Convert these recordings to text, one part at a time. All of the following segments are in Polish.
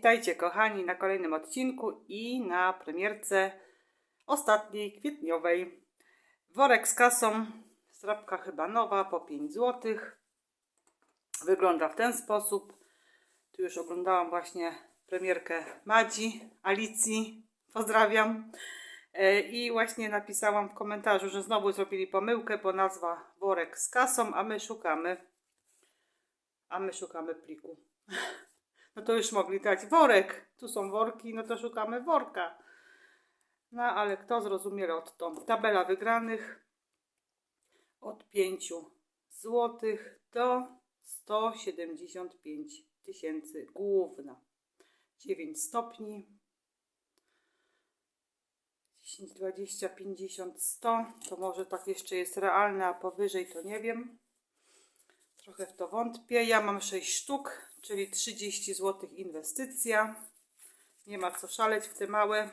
Witajcie kochani na kolejnym odcinku i na premierce ostatniej kwietniowej. Worek z kasą, strapka chyba nowa po 5 zł. Wygląda w ten sposób. Tu już oglądałam właśnie premierkę Madzi, Alicji. Pozdrawiam. E, I właśnie napisałam w komentarzu, że znowu zrobili pomyłkę, bo nazwa worek z kasą, a my szukamy, a my szukamy pliku. No to już mogli dać worek. Tu są worki, no to szukamy worka. No ale kto zrozumie lotto? Tabela wygranych od 5 złotych do 175 tysięcy główna. 9 stopni. 10, 20, 50, 100. To może tak jeszcze jest realne, a powyżej to nie wiem. Trochę w to wątpię. Ja mam 6 sztuk, czyli 30 zł inwestycja. Nie ma co szaleć w te małe.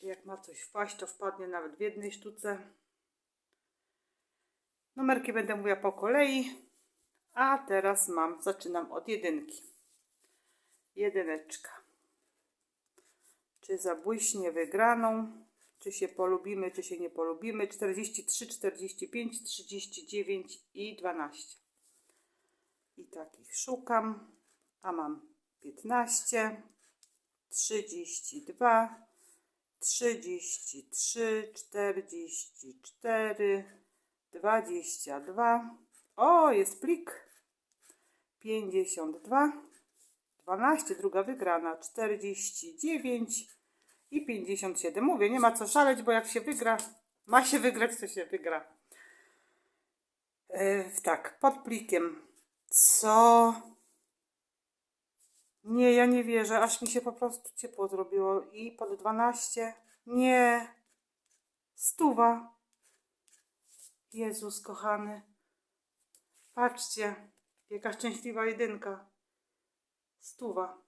Jak ma coś wpaść, to wpadnie nawet w jednej sztuce. Numerki będę mówiła po kolei. A teraz mam, zaczynam od jedynki. Jedyneczka. Czy zabłyśnie wygraną? Czy się polubimy, czy się nie polubimy? 43, 45, 39 i 12. I takich szukam. A mam 15, 32, 33, 44, 22. O, jest plik. 52, 12, druga wygrana, 49 i 57. Mówię, nie ma co szaleć, bo jak się wygra, ma się wygrać, to się wygra. Yy, tak, pod plikiem. Co? Nie, ja nie wierzę, aż mi się po prostu ciepło zrobiło. I pod 12. Nie. Stuwa. Jezus kochany. Patrzcie, jaka szczęśliwa jedynka. Stuwa.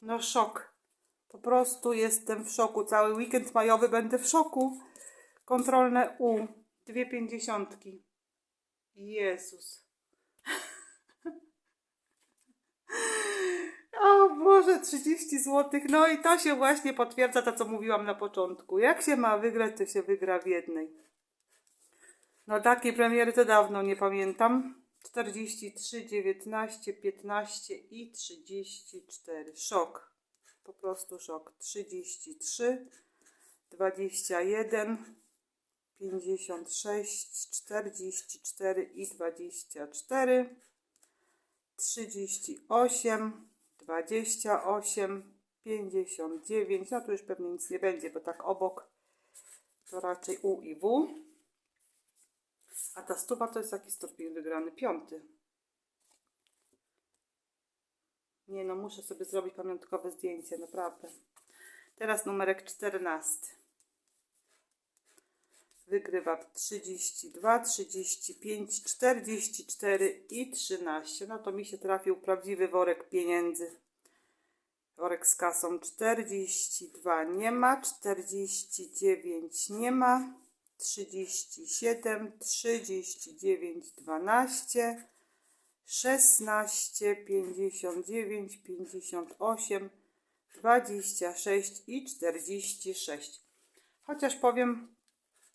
No szok. Po prostu jestem w szoku. Cały weekend majowy będę w szoku. Kontrolne U. Dwie pięćdziesiątki. Jezus. O Boże, 30 zł. No i to się właśnie potwierdza to, co mówiłam na początku. Jak się ma wygrać, to się wygra w jednej. No takiej premiery to dawno nie pamiętam. 43, 19, 15 i 34. Szok. Po prostu szok. 33, 21, 56, 44 i 24. 38, 28, 59. No tu już pewnie nic nie będzie, bo tak obok to raczej U i W. A ta stuwa to jest jaki stopień wygrany? Piąty. Nie no, muszę sobie zrobić pamiątkowe zdjęcie, naprawdę. Teraz numerek 14. Wygrywa 32, 35, 44 i 13. No to mi się trafił prawdziwy worek pieniędzy. Worek z kasą 42 nie ma, 49 nie ma, 37, 39, 12, 16, 59, 58, 26 i 46. Chociaż powiem,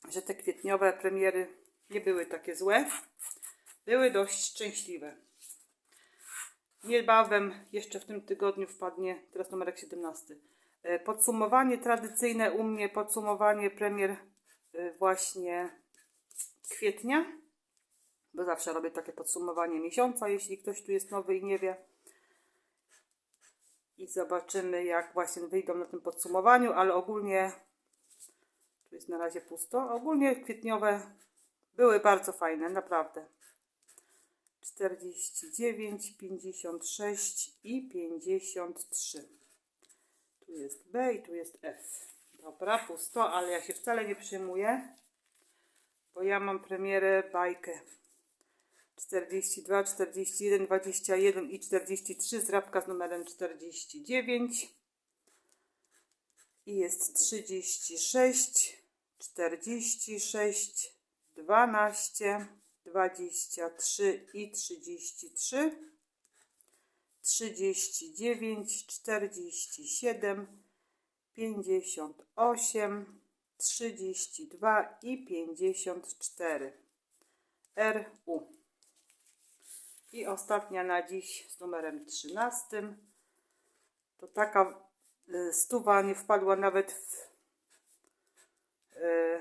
że te kwietniowe premiery nie były takie złe. Były dość szczęśliwe. Niebawem, jeszcze w tym tygodniu wpadnie, teraz numerek 17. e, Podsumowanie tradycyjne u mnie, podsumowanie premier e, właśnie kwietnia, bo zawsze robię takie podsumowanie miesiąca, jeśli ktoś tu jest nowy i nie wie. I zobaczymy, jak właśnie wyjdą na tym podsumowaniu, ale ogólnie tu jest na razie pusto. Ogólnie kwietniowe były bardzo fajne, naprawdę. 49, 56 i 53. Tu jest B i tu jest F. Dobra, pusto, ale ja się wcale nie przyjmuję, bo ja mam premierę bajkę. 42, 41, 21 i 43, zrabka z numerem 49. I jest 36, 46, 12, 23 i 33. 39, 47, 58, 32 i 54. RU. I ostatnia na dziś z numerem 13. To taka y, stuwa nie wpadła nawet w. y,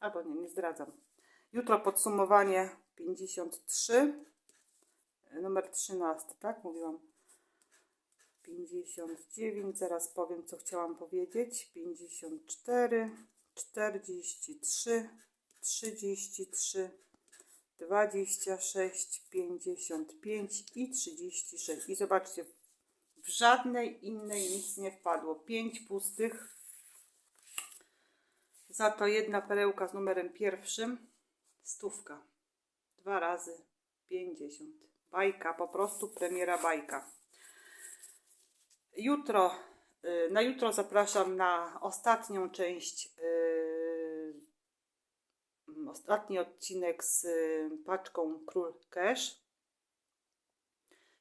Albo nie, nie zdradzam. Jutro podsumowanie 53. y, Numer 13, tak? Mówiłam. 59, zaraz powiem, co chciałam powiedzieć. 54, 43, 33, 26, 55 i 36. I zobaczcie, w żadnej innej nic nie wpadło. 5 pustych. Za to jedna perełka z numerem pierwszym. Stówka. Dwa razy 50. Bajka, po prostu premiera bajka. Jutro, y, na jutro zapraszam na ostatnią część, y, ostatni odcinek z y, paczką Król Cash.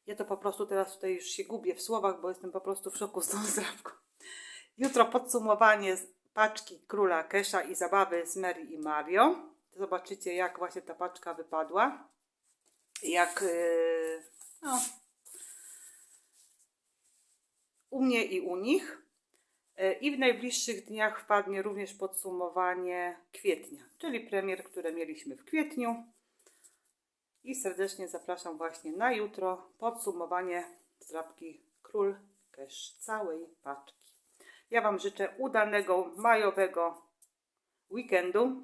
Ja to po prostu teraz tutaj już się gubię w słowach, bo jestem po prostu w szoku z tą zdrabką. Jutro podsumowanie paczki Króla Kesha i zabawy z Mary i Mario. Zobaczycie, jak właśnie ta paczka wypadła. Jak yy, no, u mnie i u nich. E, I w najbliższych dniach wpadnie również podsumowanie kwietnia, czyli premier, które mieliśmy w kwietniu. I serdecznie zapraszam właśnie na jutro podsumowanie zdrabki Król Cash całej paczki. Ja Wam życzę udanego majowego weekendu.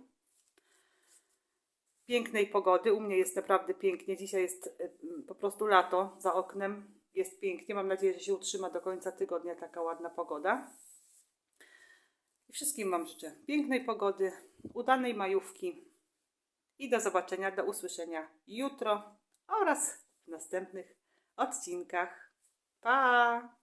Pięknej pogody. U mnie jest naprawdę pięknie. Dzisiaj jest y, po prostu lato za oknem. Jest pięknie. Mam nadzieję, że się utrzyma do końca tygodnia taka ładna pogoda. I wszystkim Wam życzę pięknej pogody, udanej majówki i do zobaczenia, do usłyszenia jutro oraz w następnych odcinkach. Pa!